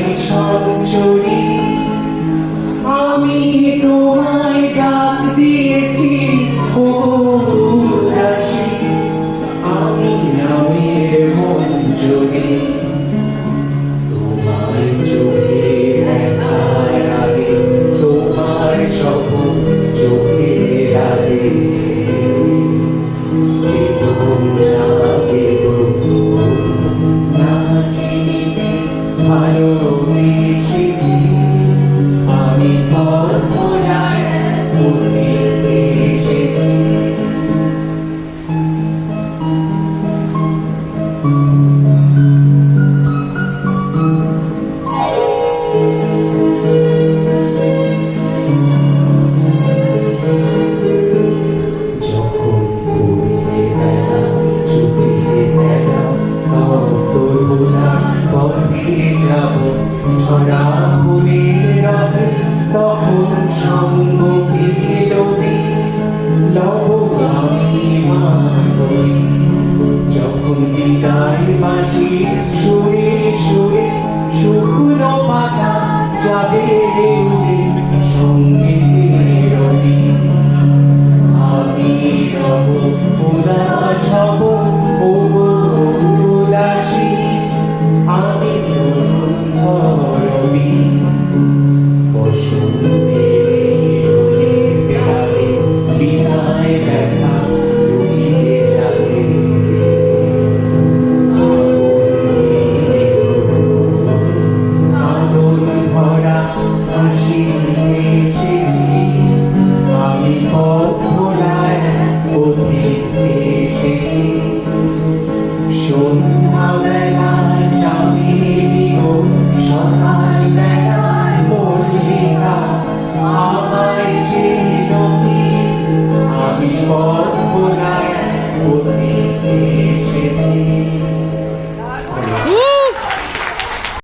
一场秋 ভোলা পথে যাব ছড়া ফুলের তখন সঙ্গ যখন বিদায় বাসি সুর show.